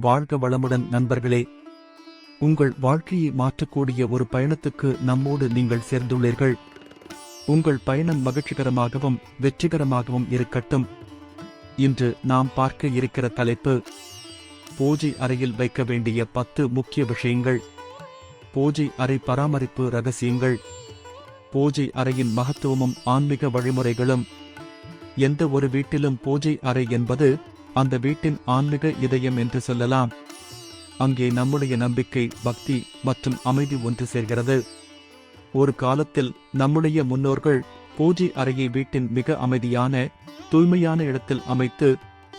வாழ்க வளமுடன் நண்பர்களே. உங்கள் வாழ்க்கையை மாற்றக்கூடிய ஒரு பயணத்துக்கு நம்மோடு நீங்கள் சேர்ந்துள்ளீர்கள். உங்கள் பயணம் மகிழ்ச்சிகரமாகவும் வெற்றிகரமாகவும் இருக்கட்டும். இன்று நாம் பார்க்க இருக்கிற தலைப்பு பூஜை அறையில் வைக்க வேண்டிய பத்து முக்கிய விஷயங்கள். பூஜை அறை பராமரிப்பு ரகசியங்கள். பூஜை அறையின் மகத்துவமும் ஆன்மீக வழிமுறைகளும். எந்த ஒரு வீட்டிலும் பூஜை அறை என்பது அந்த வீட்டின் ஆன்மீக இதயம் என்று சொல்லலாம். அங்கே நம்முடைய நம்பிக்கை பக்தி மற்றும் அமைதி ஒன்று சேர்கிறது. ஒரு காலத்தில் நம்முடைய முன்னோர்கள் பூஜை அறையை வீட்டின் மிக அமைதியான தூய்மையான இடத்தில் அமைத்து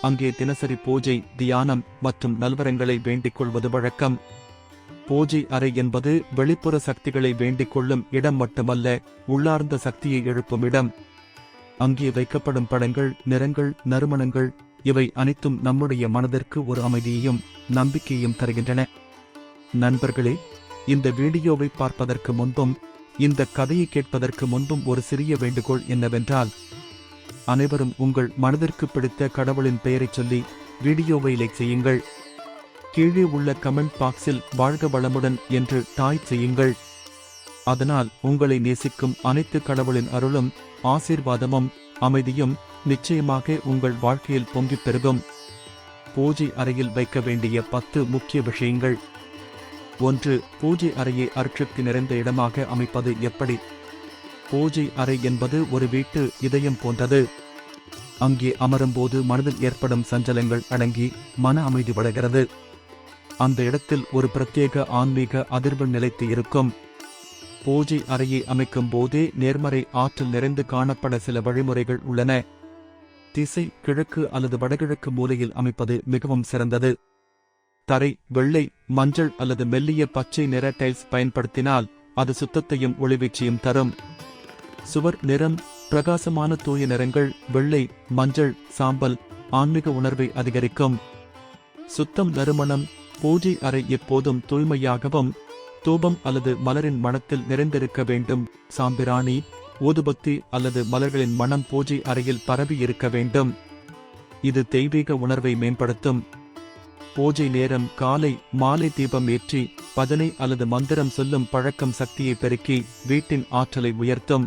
அங்கே தினசரி பூஜை தியானம் மற்றும் நல்வரங்களை வேண்டிக் கொள்வது வழக்கம். பூஜை அறை என்பது வெளிப்புற சக்திகளை வேண்டிக் கொள்ளும் இடம் மட்டுமல்ல உள்ளார்ந்த சக்தியை எழுப்பும் இடம். அங்கே வைக்கப்படும் படங்கள் நிறங்கள் நறுமணங்கள் இவை அனைத்தும் நம்முடைய மனதிற்கு ஒரு அமைதியையும் நம்பிக்கையும் தருகின்றன. நண்பர்களே இந்த வீடியோவை பார்ப்பதற்கு முன்பும் இந்த கதையை கேட்பதற்கு முன்பும் ஒரு சிறிய வேண்டுகோள் என்னவென்றால் அனைவரும் உங்கள் மனதிற்கு பிடித்த கடவுளின் பெயரை சொல்லி வீடியோவை லைக் செய்யுங்கள். கீழே உள்ள கமெண்ட் பாக்ஸில் வாழ்க வளமுடன் என்று டாய் செய்யுங்கள். அதனால் உங்களை நேசிக்கும் அனைத்து கடவுளின் அருளும் ஆசீர்வாதமும் அமைதியும் நிச்சயமாக உங்கள் வாழ்க்கையில் பொங்கிப் பெருகும். பூஜை அறையில் வைக்க வேண்டிய பத்து முக்கிய விஷயங்கள். ஒன்று பூஜை அறையை அருட்சக்தி நிறைந்த இடமாக அமைப்பது எப்படி? பூஜை அறை என்பது ஒரு வீட்டு இதயம் போன்றது. அங்கே அமரும்போது மனதில் ஏற்படும் சஞ்சலங்கள் அடங்கி மன அமைதி வளர்கிறது. அந்த இடத்தில் ஒரு பிரத்யேக ஆன்மீக அதிர்வு நிலைத்து இருக்கும். பூஜை அறையை அமைக்கும் போதே நேர்மறை ஆற்றல் நிறைந்து காணப்பட சில வழிமுறைகள் உள்ளன. திசை கிழக்கு அல்லது வடகிழக்கு மூலையில் அமைப்பது மிகவும் சிறந்தது. தரை வெள்ளை மஞ்சள் அல்லது மெல்லிய பச்சை நிற டைல்ஸ் பயன்படுத்தினால் அது சுத்தத்தையும் ஒளிவீச்சையும் தரும். சுவர் நிறம் பிரகாசமான தூய நிறங்கள் வெள்ளை மஞ்சள் சாம்பல் ஆன்மீக உணர்வை அதிகரிக்கும். சுத்தம் நறுமணம் பூஜை அறை எப்போதும் தூய்மையாகவும் தூபம் அல்லது மலரின் மனத்தில் நிறைந்திருக்க வேண்டும். சாம்பிராணி ஊதுபத்தி அல்லது மலர்களின் மனம் பூஜை அறையில் பரவி இருக்க வேண்டும். இது தெய்வீக உணர்வை மேம்படுத்தும். பூஜை நேரம் காலை மாலை தீபம் ஏற்றி பதனை அல்லது மந்திரம் சொல்லும் பழக்கம் சக்தியை பெருக்கி வீட்டின் ஆற்றலை உயர்த்தும்.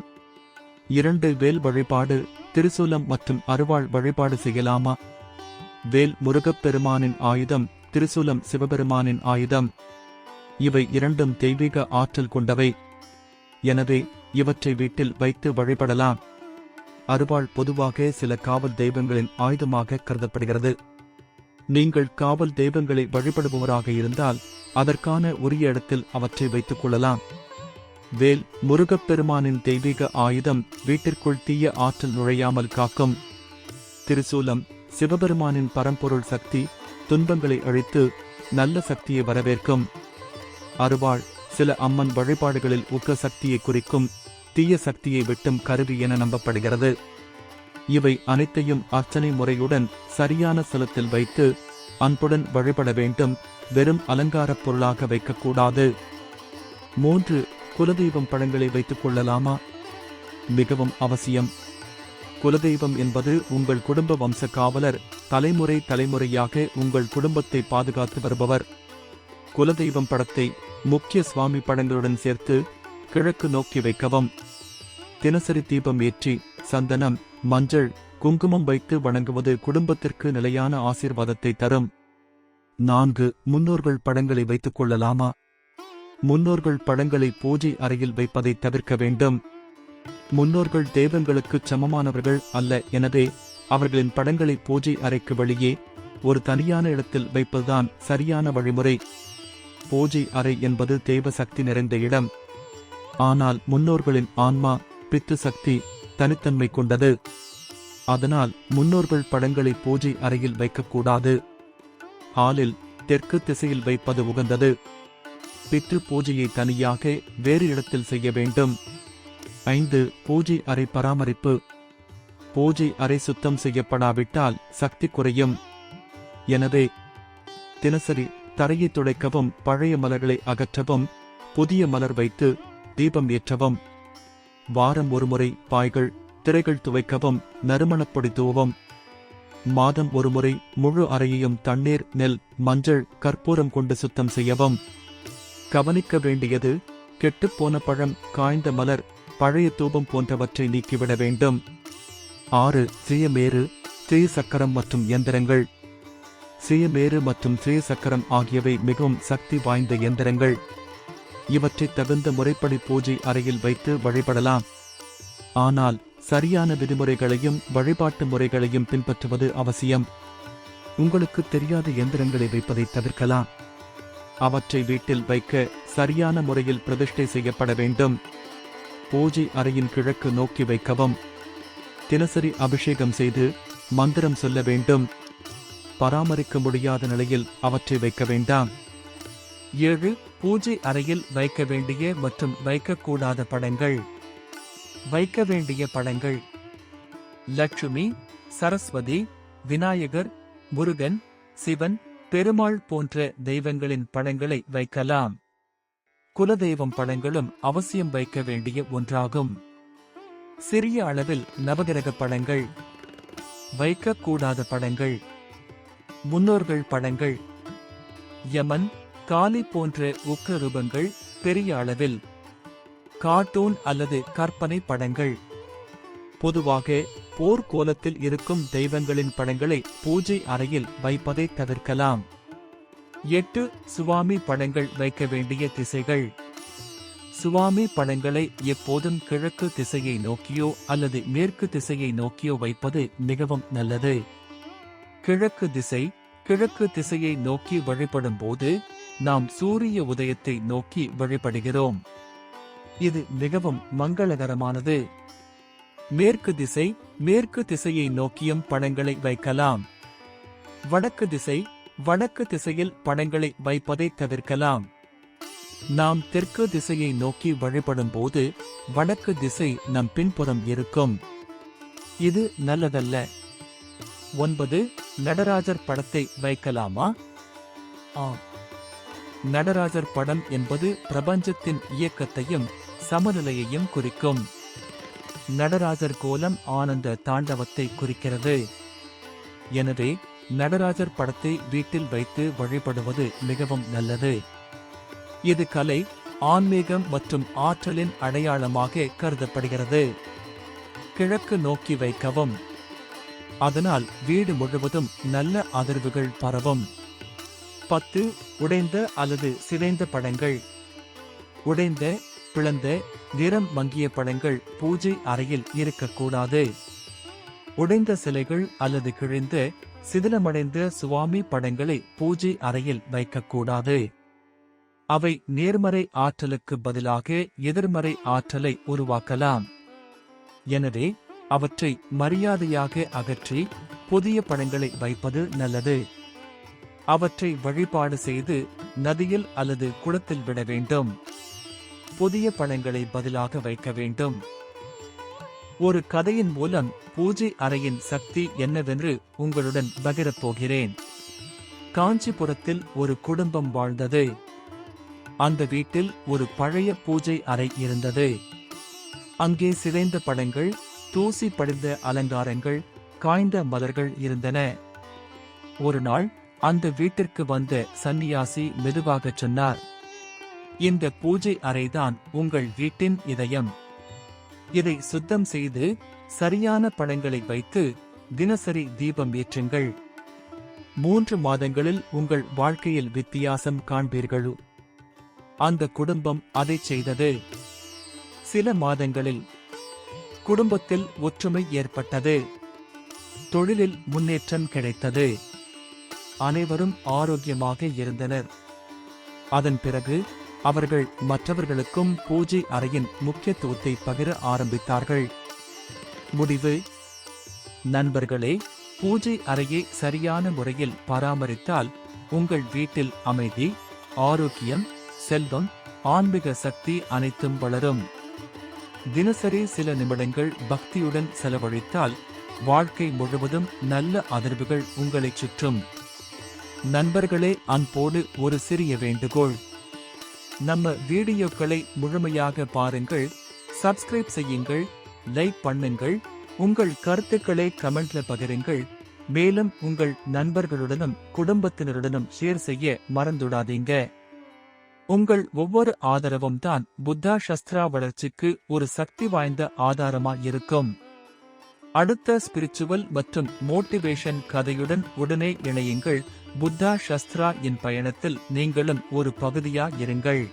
இரண்டு வேல் வழிபாடு திருசூலம் மற்றும் அருவாள் வழிபாடு செய்யலாமா? வேல் முருகப்பெருமானின் ஆயுதம் திருசூலம் சிவபெருமானின் ஆயுதம். இவை இரண்டும் தெய்வீக ஆற்றல் கொண்டவை. எனவே இவற்றை வீட்டில் வைத்து வழிபடலாம். அருவாள் பொதுவாக சில காவல் தெய்வங்களின் ஆயுதமாக கருதப்படுகிறது. நீங்கள் காவல் தெய்வங்களை வழிபடுபவராக இருந்தால் அதற்கான உரிய இடத்தில் அவற்றை வைத்துக் கொள்ளலாம். வேல் முருகப்பெருமானின் தெய்வீக ஆயுதம் வீட்டிற்குள் தீய ஆற்றல் நுழையாமல் காக்கும். திருசூலம் சிவபெருமானின் பரம்பொருள் சக்தி துன்பங்களை அழித்து நல்ல சக்தியை வரவேற்கும். அருவாள் சில அம்மன் வழிபாடுகளில் உக்க சக்தியை குறிக்கும். தீய சக்தியை வெட்டும் கருவி என நம்பப்படுகிறது. இவை அனைத்தையும் அர்ச்சனை முறையுடன் சரியான ஸ்தலத்தில் வைத்து அன்புடன் வழிபட வேண்டும். வெறும் அலங்காரப் பொருளாக வைக்கக்கூடாது. மூன்று குலதெய்வம் படங்களை வைத்துக் கொள்ளலாமா? மிகவும் அவசியம். குலதெய்வம் என்பது உங்கள் குடும்ப வம்ச காவலர் தலைமுறை தலைமுறையாக உங்கள் குடும்பத்தை பாதுகாத்து வருபவர். குலதெய்வம் படத்தை முக்கிய சுவாமி படங்களுடன் சேர்த்து கிழக்கு நோக்கி வைக்கவும். தினசரி தீபம் ஏற்றி சந்தனம் மஞ்சள் குங்குமம் வைத்து வணங்குவது குடும்பத்திற்கு நிலையான ஆசீர்வாதத்தை தரும். நான்கு முன்னோர்கள் படங்களை வைத்துக் கொள்ளலாமா? முன்னோர்கள் படங்களை பூஜை அறையில் வைப்பதை தவிர்க்க வேண்டும். முன்னோர்கள் தெய்வங்களுக்கு சமமானவர்கள் அல்ல எனவே அவர்களின் படங்களை பூஜை அறைக்கு வெளியே ஒரு தனியான இடத்தில் வைப்பதுதான் சரியான வழிமுறை. பூஜை அறை என்பது தெய்வ சக்தி நிறைந்த இடம். ஆனால் முன்னோர்களின் ஆன்மா பித்து சக்தி தனித்தன்மை கொண்டது. அதனால் முன்னோர்கள் படங்களை பூஜை அறையில் வைக்கக்கூடாது. ஹாலில் தெற்கு திசையில் வைப்பது உகந்தது. பித்ரு பூஜையை தனியாக வேறு இடத்தில் செய்ய வேண்டும். ஐந்து பூஜை அறை பராமரிப்பு. பூஜை அறை சுத்தம் செய்யப்படாவிட்டால் சக்தி குறையும். எனவே தினசரி தரையை துடைக்கவும் பழைய மலர்களை அகற்றவும் புதிய மலர் வைத்து தீபம் ஏற்றவும். வாரம் ஒருமுறை பாய்கள் திரைகள் துவைக்கவும் நறுமணப்பொடி தூவம். மாதம் ஒருமுறை முழு அறையையும் தண்ணீர் நெல் மஞ்சள் கற்பூரம் கொண்டு சுத்தம் செய்யவும். கவனிக்க வேண்டியது கெட்டுப்போன பழம் காய்ந்த மலர் பழைய தூபம் போன்றவற்றை நீக்கிவிட வேண்டும். ஆறு சீயமேறு ஸ்ரீ சக்கரம் மற்றும் எந்திரங்கள். சீயமேறு மற்றும் ஸ்ரீ சக்கரம் ஆகியவை மிகவும் சக்தி வாய்ந்த எந்திரங்கள். இவற்றை தகுந்த முறைப்படி பூஜை அறையில் வைத்து வழிபடலாம். ஆனால் சரியான விதிமுறைகளையும் வழிபாட்டு முறைகளையும் பின்பற்றுவது அவசியம். உங்களுக்கு தெரியாத எந்திரங்களை வைப்பதை தவிர்க்கலாம். அவற்றை வீட்டில் வைக்க சரியான முறையில் பிரதிஷ்டை செய்யப்பட வேண்டும். பூஜை அறையின் கிழக்கு நோக்கி வைக்கவும். தினசரி அபிஷேகம் செய்து மந்திரம் சொல்ல வேண்டும். பராமரிக்க முடியாத நிலையில் அவற்றை வைக்க வேண்டாம். ஏழு பூஜை அறையில் வைக்க வேண்டிய மற்றும் வைக்கக்கூடாத படங்கள். வைக்க வேண்டிய படங்கள். லட்சுமி சரஸ்வதி விநாயகர் முருகன் சிவன் பெருமாள் போன்ற தெய்வங்களின் படங்களை வைக்கலாம். குலதெய்வம் படங்களும் அவசியம் வைக்க வேண்டிய ஒன்றாகும். சிறிய அளவில் நவகிரக படங்கள். வைக்கக்கூடாத படங்கள். முன்னோர்கள் படங்கள். யமன் காளி போன்ற உக்ரரூபங்கள் பெரிய அளவில் கார்ட்டூன் அல்லது கற்பனை படங்கள். பொதுவாக போர்க்கோலத்தில் இருக்கும் தெய்வங்களின் படங்களை பூஜை அறையில் வைப்பதை தவிர்க்கலாம். எட்டு சுவாமி படங்கள் வைக்க வேண்டிய திசைகள். சுவாமி படங்களை எப்போதும் கிழக்கு திசையை நோக்கியோ அல்லது மேற்கு திசையை நோக்கியோ வைப்பது மிகவும் நல்லது. கிழக்கு திசை கிழக்கு திசையை நோக்கி வழிபடும் போது நாம் சூரிய உதயத்தை நோக்கி வழிபடுகிறோம். இது மிகவும் மங்களகரமானது. மேற்கு திசை மேற்கு திசையை நோக்கியும் படங்களை வைக்கலாம். வடக்கு திசை வடக்கு திசையில் படங்களை வைப்பதை தவிர்க்கலாம். நாம் தெற்கு திசையை நோக்கி வழிபடும் போது வடக்கு திசை நம் பின்புறம் இருக்கும். இது நல்லதல்ல. ஒன்பது நடராஜர் படத்தை வைக்கலாமா? ஆம். நடராஜர் படம் என்பது பிரபஞ்சத்தின் இயக்கத்தையும் சமநிலையையும் குறிக்கும். நடராஜர் கோலம் ஆனந்த தாண்டவத்தை குறிக்கிறது. எனவே நடராஜர் படத்தை வீட்டில் வைத்து வழிபடுவது மிகவும் நல்லது. இது கலை ஆன்மீகம் மற்றும் ஆற்றலின் அடையாளமாக கருதப்படுகிறது. கிழக்கு நோக்கி வைக்கவும். அதனால் வீடு முழுவதும் நல்ல அதிர்வுகள் பரவும். பத்து உடைந்த அல்லது சிதைந்த படங்கள் உடைந்த பிளந்த நிறம் மங்கிய படங்கள் பூஜை அறையில் இருக்கக்கூடாது. உடைந்த சிலைகள் அல்லது கிழிந்த சிதிலமடைந்த சுவாமி படங்களை பூஜை அறையில் வைக்கக்கூடாது. அவை நேர்மறை ஆற்றலுக்கு பதிலாக எதிர்மறை ஆற்றலை உருவாக்கலாம். எனவே அவற்றை மரியாதையாக அகற்றி புதிய படங்களை வைப்பது நல்லது. அவற்றை வழிபாடு செய்து நதியில் அல்லது குளத்தில் விட வேண்டும். புதிய படங்களை பதிலாக வைக்க வேண்டும். ஒரு கதையின் மூலம் பூஜை அறையின் சக்தி என்னவென்று உங்களுடன் பகிரப் போகிறேன். காஞ்சிபுரத்தில் ஒரு குடும்பம் வாழ்ந்தது. அந்த வீட்டில் ஒரு பழைய பூஜை அறை இருந்தது. அங்கே சிதைந்த படங்கள் தூசி படிந்த அலங்காரங்கள் காய்ந்த மலர்கள் இருந்தன. ஒரு நாள் அந்த வீட்டிற்கு வந்த சந்நியாசி மெதுவாகச் சொன்னார் இந்த பூஜை அறைதான் உங்கள் வீட்டின் இதயம். இதை சுத்தம் செய்து சரியான படங்களை வைத்து தினசரி தீபம் ஏற்றுங்கள். மூன்று மாதங்களில் உங்கள் வாழ்க்கையில் வித்தியாசம் காண்பீர்கள்? அந்த குடும்பம் அதை செய்தது. சில மாதங்களில் குடும்பத்தில் ஒற்றுமை ஏற்பட்டது. தொழிலில் முன்னேற்றம் கிடைத்தது. அனைவரும் ஆரோக்கியமாக இருந்தனர். அதன் பிறகு அவர்கள் மற்றவர்களுக்கும் பூஜை அறையின் முக்கியத்துவத்தை பகிர ஆரம்பித்தார்கள். முடிவு. நண்பர்களே பூஜை அறையை சரியான முறையில் பராமரித்தால் உங்கள் வீட்டில் அமைதி ஆரோக்கியம் செல்வம் ஆன்மீக சக்தி அனைத்தும் வளரும். தினசரி சில நிமிடங்கள் பக்தியுடன் செலவழித்தால் வாழ்க்கை முழுவதும் நல்ல அதிர்வுகள் உங்களைச் சுற்றும். நண்பர்களே அன்போடு ஒரு சிறிய வேண்டுகோள். நம்ம வீடியோக்களை முழுமையாக பாருங்கள் சப்ஸ்கிரைப் செய்யுங்கள் லைக் பண்ணுங்கள் உங்கள் கருத்துக்களை கமெண்ட்ல பகிருங்கள் மேலும் உங்கள் நண்பர்களுடனும் குடும்பத்தினருடனும் ஷேர் செய்ய மறந்துடாதீங்க உங்கள் ஒவ்வொரு ஆதரவும் தான் புத்தா சஸ்திரா வளர்ச்சிக்கு ஒரு சக்தி வாய்ந்த ஆதாரமா இருக்கும். அடுத்த ஸ்பிரிச்சுவல் மற்றும் மோட்டிவேஷன் கதையுடன் உடனே இணையுங்கள். புத்தா ஷஸ்த்ரா இன் பயணத்தில் நீங்களும் ஒரு பகுதியா இருங்கள்.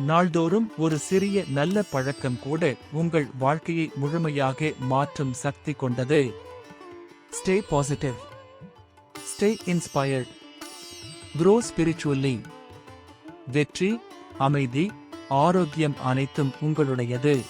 நாள்தோறும் ஒரு சிறிய நல்ல பழக்கம் கூட உங்கள் வாழ்க்கையை முழுமையாக மாற்றும் சக்தி கொண்டது. Stay positive stay inspired grow spiritually வெற்றி அமைதி ஆரோக்கியம் அனைத்தும் உங்களுடையது.